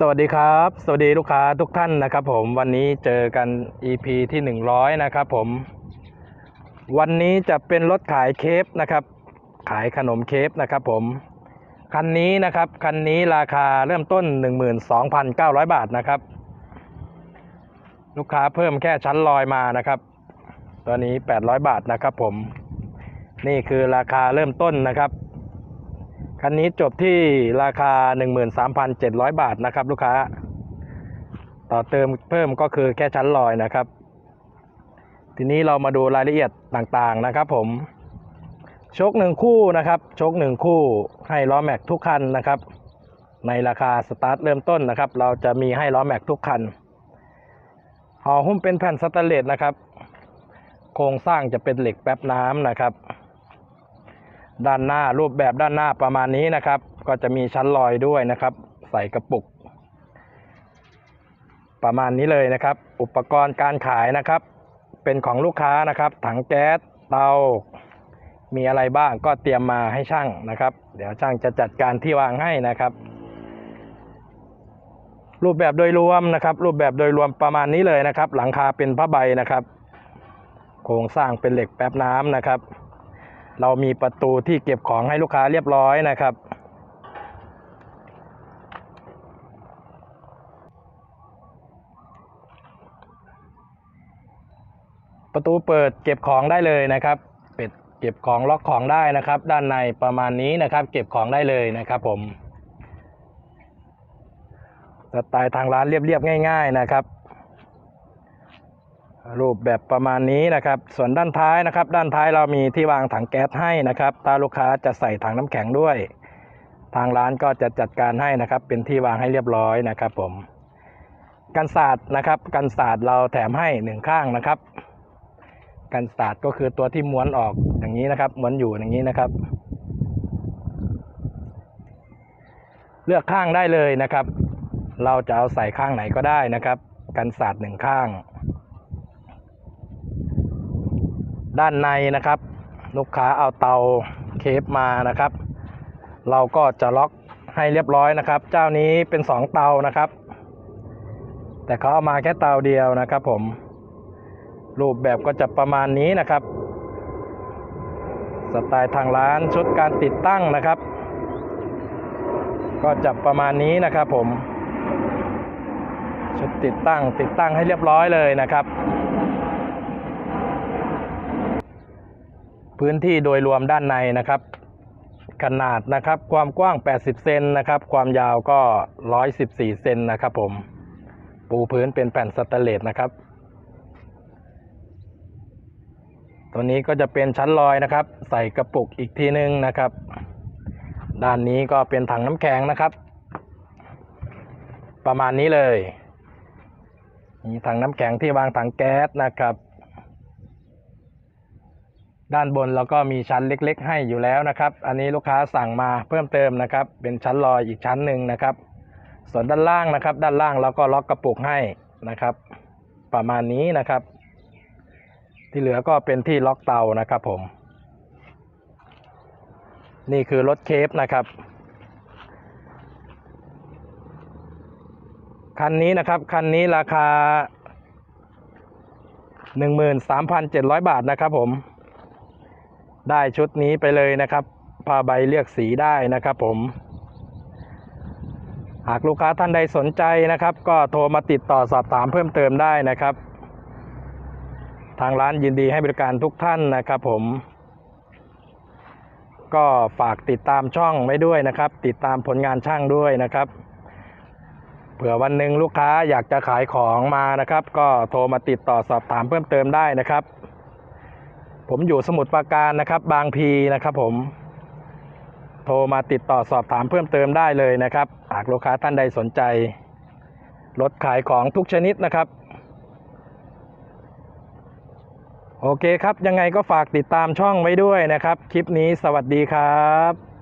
สวัสดีครับ สวัสดีลูกค้าทุกท่านนะครับ ผมวันนี้เจอกัน EP ที่ 100 นะครับผม วันนี้จะเป็นรถขายเคฟนะครับ ขายขนมเคฟนะครับผม คันนี้นะครับคันนี้ราคาเริ่มต้น 12,900 บาทนะครับ ลูกค้าเพิ่มแค่ชั้นลอยมานะครับ ตัวนี้ 800 บาทนะครับผม นี่คือราคาเริ่มต้นนะครับ คันนี้จบที่ราคา 13,700 บาทนะครับ ลูกค้า ต่อเติมเพิ่มก็คือแค่ชั้นลอยนะครับ ทีนี้เรามาดูรายละเอียดต่างๆนะครับ ผมชกหนึ่งคู่นะครับชกหนึ่งคู่ให้ล้อแม็กทุกคันนะครับ ในราคาสตาร์ทเริ่มต้นนะครับ เราจะมีให้ล้อแม็กทุกคันห่อหุ้มเป็นแผ่นสแตนเลสนะครับ โครงสร้างจะเป็นเหล็กแป๊บน้ำนะครับ ด้านหน้ารูปแบบด้านหน้าประมาณนี้นะครับ ก็จะมีชั้นลอยด้วยนะครับ ใส่กระปุก ประมาณนี้เลยนะครับ อุปกรณ์การขายนะครับ เป็นของลูกค้านะครับ ถังแก๊สเตา มีอะไรบ้างก็เตรียมมาให้ช่างนะครับ เดี๋ยวช่างจะจัดการที่วางให้นะครับ รูปแบบโดยรวมนะครับ รูปแบบโดยรวมประมาณนี้เลยนะครับ หลังคาเป็นผ้าใบนะครับ โครงสร้างเป็นเหล็กแป๊บน้ำนะครับ เรามีประตูที่เก็บของให้ลูกค้าเรียบร้อยนะครับ ประตูเปิดเก็บของได้เลยนะครับเปิดเก็บของล็อกของได้นะครับ ด้านในประมาณนี้นะครับ เก็บของได้เลยนะครับผมสไตล์ทางร้านเรียบๆง่าย ๆนะครับ รูปแบบประมาณนี้นะครับ ส่วนด้านท้ายนะครับ ด้านท้ายเรามีที่วางถังแก๊สให้นะครับ ถ้าลูกค้าจะใส่ถังน้ำแข็งด้วย ทางร้านก็จะจัดการให้นะครับ เป็นที่วางให้เรียบร้อยนะครับ ผม กันศาสตร์นะครับ กันศาสตร์เราแถมให้หนึ่งข้างนะครับ กันศาสตร์ก็คือตัวที่ม้วนออกอย่างนี้นะครับ ม้วนอยู่อย่างนี้นะครับ เลือกข้างได้เลยนะครับ เราจะเอาใส่ข้างไหนก็ได้นะครับ กันศาสตร์หนึ่งข้าง ด้านในนะครับ ลูกค้าเอาเตาเคฟมานะครับ เราก็จะล็อกให้เรียบร้อยนะครับ เจ้านี้เป็นสองเตานะครับ แต่เขาเอามาแค่เตาเดียวนะครับ ผม รูปแบบก็จะประมาณนี้นะครับ สไตล์ทางร้านชุดการติดตั้งนะครับ ก็จะประมาณนี้นะครับผม ชุดติดตั้งติดตั้งให้เรียบร้อยเลยนะครับ พื้นที่โดยรวมด้านในนะครับ ขนาดนะครับ ความกว้าง 80 เซนนะครับ ความยาวก็ 114 เซนนะครับผม ปูพื้นเป็นแผ่นสแตนเลสนะครับ ตัวนี้ก็จะเป็นชั้นลอยนะครับ ใส่กระปุกอีกทีนึงนะครับ ด้านนี้ก็เป็นถังน้ำแข็งนะครับ ประมาณนี้เลยมีถังน้ำแข็งที่วางถังแก๊สนะครับ ด้านบนเราก็มีชั้นเล็ก ๆ ให้อยู่แล้วนะครับ อันนี้ลูกค้าสั่งมาเพิ่มเติมนะครับ เป็นชั้นลอยอีกชั้นหนึ่งนะครับ ส่วนด้านล่างนะครับ ด้านล่างเราก็ล็อกกระปุกให้นะครับ ประมาณนี้นะครับ ที่เหลือก็เป็นที่ล็อกเตานะครับผม นี่คือรถเคฟนะครับคันนี้นะครับคันนี้ราคา 13,700 บาทนะครับผม ได้ชุดนี้ไปเลยนะครับผ้าใบเลือกสีได้นะครับผม หากลูกค้าท่านใดสนใจนะครับ ก็โทรมาติดต่อสอบถามเพิ่มเติมได้นะครับ ทางร้านยินดีให้บริการทุกท่านนะครับผม ก็ฝากติดตามช่องไว้ด้วยนะครับ ติดตามผลงานช่างด้วยนะครับเผื่อวันหนึ่งลูกค้าอยากจะขายของมานะครับ ก็โทรมาติดต่อสอบถามเพิ่มเติมได้นะครับ ผมอยู่สมุทรปราการนะครับ บางพีนะครับ ผม โทรมาติดต่อสอบถามเพิ่มเติมได้เลยนะครับ หากลูกค้าท่านใดสนใจรถขายของทุกชนิดนะครับ โอเคครับ ยังไงก็ฝากติดตามช่องไว้ด้วยนะครับ คลิปนี้สวัสดีครับ